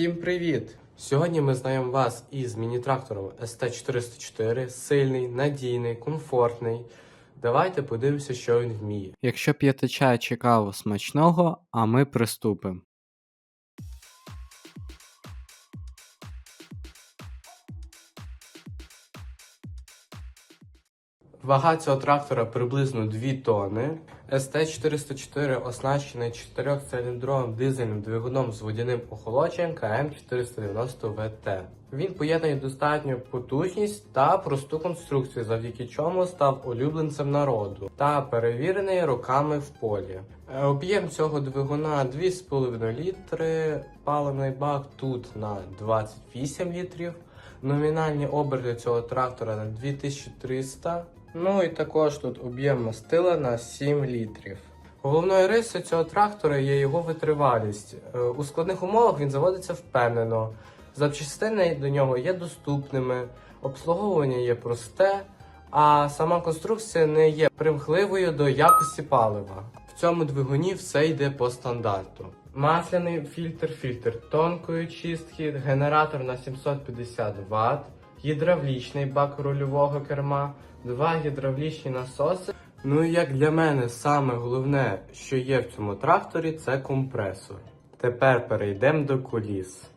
Всім привіт! Сьогодні ми знаємо вас із міні-трактором ST404, сильний, надійний, комфортний. Давайте подивимося, що він вміє. Якщо п'єте чай чи каву смачного, а ми приступимо. Вага цього трактора приблизно 2 тонни. ST404 оснащений 4-циліндровим дизельним двигуном з водяним охолодженням КМ490 ВТ. Він поєднує достатню потужність та просту конструкцію, завдяки чому став улюбленцем народу та перевірений роками в полі. Е, Об'єм цього двигуна 2,5 літри, паливний бак тут на 28 літрів. Номінальні оберти цього трактора на 2300. Ну і також тут об'єм мастила на 7 літрів. Головною рисою цього трактора є його витривалість. Е, У складних умовах він заводиться впевнено. Запчастини до нього є доступними, обслуговування є просте, а сама конструкція не є примхливою до якості палива. В цьому двигуні все йде по стандарту. Масляний фільтр, фільтр тонкої чистки, генератор на 750 Вт, гідравлічний бак рульового керма, два гідравлічні насоси. Ну і як для мене саме головне, що є в цьому тракторі, це компресор. Тепер перейдемо до коліс.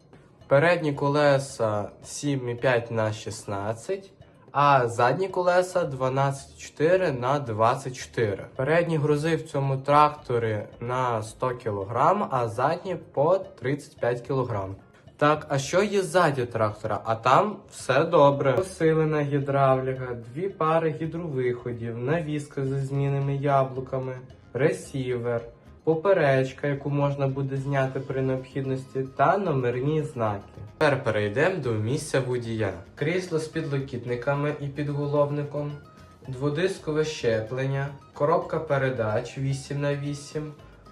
Передні колеса 7,5 на 16, а задні колеса 12,4 на 24. Передні грузи в цьому тракторі на 100 кг, а задні по 35 кг. Так, а що є ззаді трактора? А там все добре. Посилена гідравліка, дві пари гідровиходів, навіска зі змінними яблуками, ресівер, поперечка, яку можна буде зняти при необхідності, та номерні знаки. Тепер перейдемо до місця водія. Крісло з підлокітниками і підголовником, дводискове щеплення, коробка передач 8х8,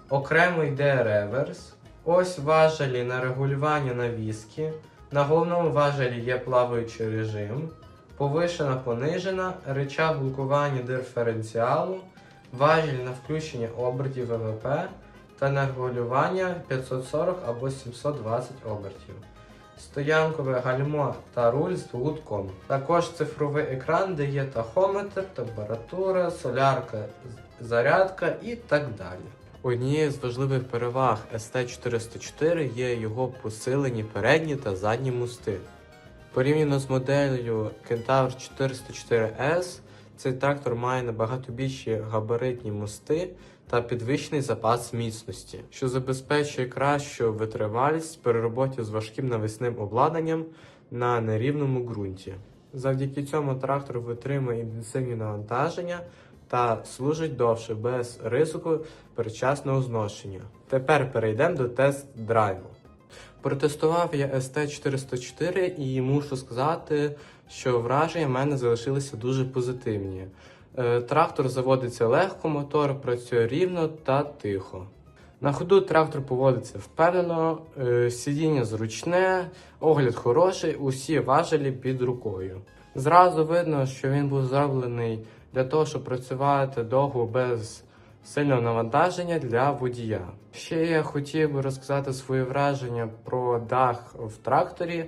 окремо йде реверс. Ось важелі на регулювання навіски. На головному важелі є плаваючий режим, повишена понижена, реча блокування диференціалу, важіль на включення обертів ВВП та на регулювання 540 або 720 обертів. Стоянкове гальмо та руль з гудком. Також цифровий екран, де є тахометр, температура, солярка, зарядка і так далі. Однією з важливих переваг ST404 є його посилені передні та задні мости. Порівняно з моделлю Kentaur 404S, цей трактор має набагато більші габаритні мости та підвищений запас міцності, що забезпечує кращу витривалість при роботі з важким навісним обладнанням на нерівному ґрунті. Завдяки цьому трактор витримує інтенсивні навантаження та служить довше без ризику передчасного зношення. Тепер перейдемо до тест-драйву. Протестував я ST404 і мушу сказати, що враження в мене залишилися дуже позитивні. Е, Трактор заводиться легко, мотор працює рівно та тихо. На ходу трактор поводиться впевнено, е, сидіння зручне, огляд хороший, усі важелі під рукою. Зразу видно, що він був зроблений для того, щоб працювати довго без сильного навантаження для водія. Ще я хотів би розказати свої враження про дах в тракторі.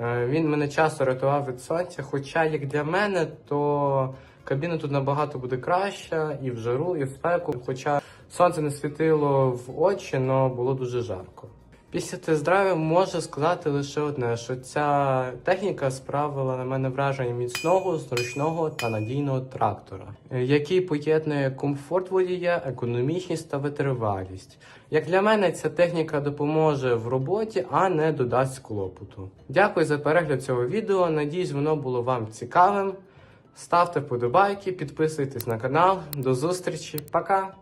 Е, Він мене часто рятував від сонця, хоча, як для мене, то кабіна тут набагато буде краща і в жару, і в спеку. Хоча сонце не світило в очі, але було дуже жарко. Після тест-драйву можу сказати лише одне, що ця техніка справила на мене враження міцного, зручного та надійного трактора, який поєднує комфорт водія, економічність та витривалість. Як для мене, ця техніка допоможе в роботі, а не додасть клопоту. Дякую за перегляд цього відео. Надіюсь, воно було вам цікавим. Ставте вподобайки, підписуйтесь на канал. До зустрічі, пока!